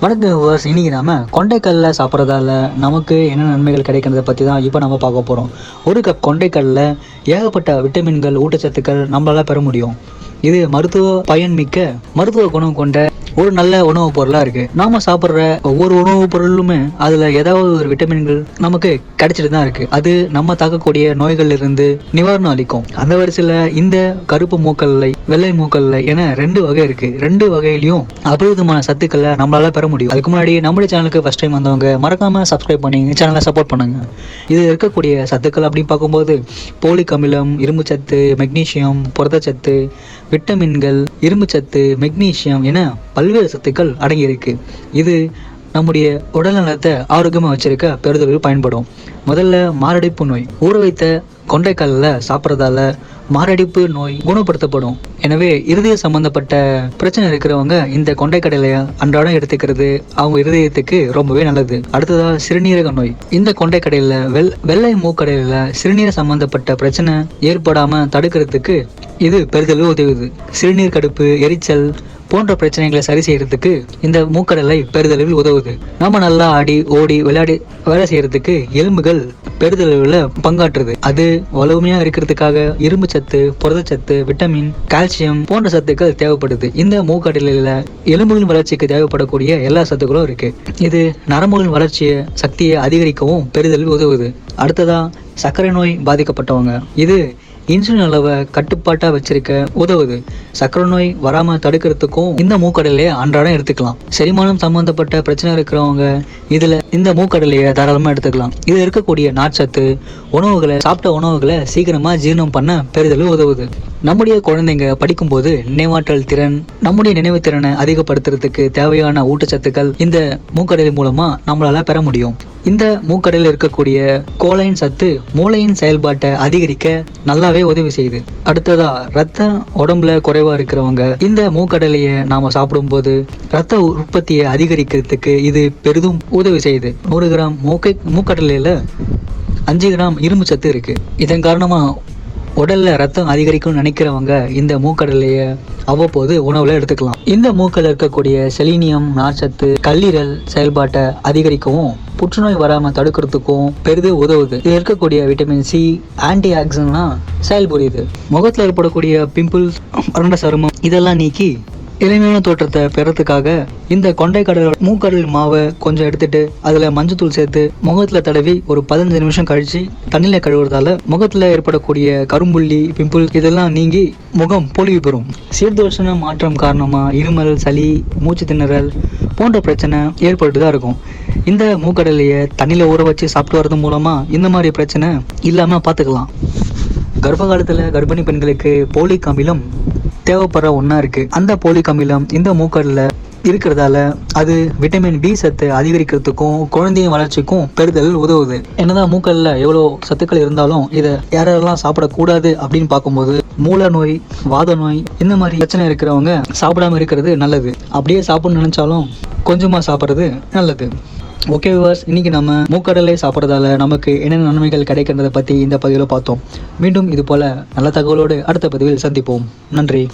வணக்கம் விவர்ஸ் இன்னைக்கு நாம கொண்டைக்கல்ல சாப்பிட்றதால நமக்கு என்ன நன்மைகள் கிடைக்கிறத பற்றி தான் இப்போ நம்ம பார்க்க போகிறோம் ஒரு கப் கொண்டைக்கல்ல ஏகப்பட்ட விட்டமின்கள் ஊட்டச்சத்துக்கள் நம்மளால பெற முடியும். இது மருத்துவ பயன்மிக்க மருத்துவ குணம் கொண்ட ஒரு நல்ல உணவுப் பொருளாக இருக்குது நாம சாப்பிட்ற ஒவ்வொரு உணவுப் பொருளுமே அதில் ஏதாவது ஒரு விட்டமின்கள் நமக்கு கிடைச்சிட்டு தான் இருக்குது அது நம்ம தாக்கக்கூடிய நோய்கள் இருந்து நிவாரணம் அளிக்கும். அந்த வரிசையில் இந்த கருப்பு மூக்கல்லை வெள்ளை மூக்கல்லை என ரெண்டு வகை இருக்குது ரெண்டு வகையிலையும் அபரிதமான சத்துக்களை நம்மளால பெற முடியும். அதுக்கு முன்னாடி நம்மளுடைய சேனலுக்கு ஃபஸ்ட் டைம் வந்தவங்க மறக்காம சப்ஸ்கிரைப் பண்ணி சேனலை சப்போர்ட் பண்ணுங்க. இது இருக்கக்கூடிய சத்துக்கள் அப்படின்னு பார்க்கும்போது போலிக் அமிலம் இரும்புச்சத்து மெக்னீசியம் புரதச்சத்து விட்டமின்கள் இரும்பு சத்து மெக்னீசியம் என பல்வேறு சத்துக்கள் அடங்கியிருக்கு. இது நம்முடைய உடல்நலத்தை ஆரோக்கியமாக வச்சிருக்க பெறுதலுக்கு பயன்படும். முதல்ல மாரடைப்பு நோய். ஊற வைத்த கொண்டைக்கல்லில் சாப்பிட்றதால மாரடைப்பு நோய் குணப்படுத்தப்படும். எனவே இருதய சம்பந்தப்பட்ட பிரச்சனை இருக்கிறவங்க இந்த கொண்டைக்கடலையை அன்றாடம் எடுத்துக்கிறது அவங்க இருதயத்துக்கு ரொம்பவே நல்லது. அடுத்ததா சிறுநீரக நோய். இந்த கொண்டைக்கடலையில வெள் வெள்ளை மூக்கடலையில சிறுநீர சம்பந்தப்பட்ட பிரச்சனை ஏற்படாம தடுக்கிறதுக்கு இது பெரிதளவு உதவுது. சிறுநீர் கடுப்பு எரிச்சல் போன்ற பிரச்சனைகளை சரி செய்யறதுக்கு இந்த மூக்கடலை பெரிதளவில் உதவுது. நாம நல்லா ஆடி ஓடி விளையாடி வேலை செய்யறதுக்கு எலும்புகள் பெரிதளவில் பங்காற்றுது. அது வலுமையா இருக்கிறதுக்காக இரும்பு சத்து புரதச்சத்து விட்டமின் கால்சியம் போன்ற சத்துக்கள் தேவைப்படுது. இந்த மூக்கடலையில எலும்புகளின் வளர்ச்சிக்கு தேவைப்படக்கூடிய எல்லா சத்துக்களும் இருக்கு. இது நரம்புகளின் வளர்ச்சியை சக்தியை அதிகரிக்கவும் பெரிதளவில் உதவுது. அடுத்ததான் சர்க்கரை நோய் பாதிக்கப்பட்டவங்க. இது இன்சுலின் அளவை கட்டுப்பாட்டாக வச்சிருக்க உதவுது. சர்க்கரை நோய் வராமல் தடுக்கிறதுக்கும் இந்த மூக்கடலையை அன்றாடம் எடுத்துக்கலாம். செரிமானம் சம்பந்தப்பட்ட பிரச்சனை இருக்கிறவங்க இதில் இந்த மூக்கடலையை தாராளமாக எடுத்துக்கலாம். இதில் இருக்கக்கூடிய நார்ச்சத்து உணவுகளை சாப்பிட்ட உணவுகளை சீக்கிரமாக ஜீரணம் பண்ண பெரிதளவு உதவுது. நம்முடைய குழந்தைங்க படிக்கும்போது நினைவாற்றல் திறன் நம்முடைய நினைவு திறனை அதிகப்படுத்துறதுக்கு தேவையான ஊட்டச்சத்துக்கள் இந்த மூக்கடலை மூலமாக நம்மளால பெற முடியும். இந்த மூக்கடையில் இருக்கக்கூடிய கோலைன் சத்து மூளையின் செயல்பாட்டை அதிகரிக்க நல்லாவே உதவி செய்யுது. அடுத்ததா ரத்த உடம்புல குறைவா இருக்கிறவங்க. இந்த மூக்கடலையை நாம சாப்பிடும்போது ரத்த உற்பத்தியை அதிகரிக்கிறதுக்கு இது பெரிதும் உதவி செய்யுது. நூறு கிராம் மூக்கை மூக்கடலையில அஞ்சு கிராம் இரும்பு சத்து இருக்கு. இதன் காரணமா உடல்ல ரத்தம் அதிகரிக்கும்னு நினைக்கிறவங்க இந்த மூக்கடலையை அவ்வப்போது உணவுல எடுத்துக்கலாம். இந்த மூக்கில் இருக்கக்கூடிய செலீனியம் நார்ச்சத்து கல்லீரல் செயல்பாட்டை அதிகரிக்கவும் புற்றுநோய் வராம தடுக்கிறதுக்கும் பெரிதும் உதவுது. இதில் இருக்கக்கூடிய விட்டமின் சி ஆன்டி ஆக்சிடென்ட்னா செயல்புரியுது முகத்தில் ஏற்படக்கூடிய பிம்பிள்ஸ் வறண்ட சருமம் இதெல்லாம் நீக்கி எளிமையான தோற்றத்தை பெறத்துக்காக இந்த கொண்டைக்கடல் மூக்கடல் மாவை கொஞ்சம் எடுத்துட்டு அதில் மஞ்சத்தூள் சேர்த்து முகத்தில் தடவி ஒரு பதினஞ்சு நிமிஷம் கழிச்சு தண்ணியில் கழுவுறதால முகத்தில் ஏற்படக்கூடிய கரும்புள்ளி பிம்பிள் இதெல்லாம் நீங்கி முகம் பொலிவு பெறும். சீர்தோஷண மாற்றம் காரணமாக இருமல் சளி மூச்சு திணறல் போன்ற பிரச்சனை ஏற்பட்டு தான் இருக்கும். இந்த மூக்கடலையை தண்ணியில் ஊற வச்சு சாப்பிட்டு வரது மூலமாக இந்த மாதிரி பிரச்சனை இல்லாமல் பார்த்துக்கலாம். கர்ப்ப காலத்தில் கர்ப்பிணி பெண்களுக்கு போலிக் அமிலம் தேவைப்படுற ஒன்றா இருக்குது அந்த போலிக் அமிலம் இந்த மூக்கடலில் இருக்கிறதால அது விட்டமின் பி சத்து அதிகரிக்கிறதுக்கும் குழந்தையின் வளர்ச்சிக்கும் பெறுதல் உதவுது. என்னதான் மூக்கல்ல எவ்வளோ சத்துக்கள் இருந்தாலும் இதை யாரெல்லாம் சாப்பிடக்கூடாது அப்படின்னு பார்க்கும்போது மூல நோய் வாத நோய் இந்த மாதிரி பிரச்சனை இருக்கிறவங்க சாப்பிடாம இருக்கிறது நல்லது. அப்படியே சாப்பிடணும்னு நினைச்சாலும் கொஞ்சமாக சாப்பிட்றது நல்லது. ஓகே விவாஸ் இன்னைக்கு நம்ம மூக்கடலை சாப்பிட்றதால நமக்கு என்னென்ன நன்மைகள் கிடைக்கிறத பற்றி இந்த பதிவில் பார்த்தோம். மீண்டும் இது போல நல்ல தகவலோடு அடுத்த பதிவில் சந்திப்போம். நன்றி.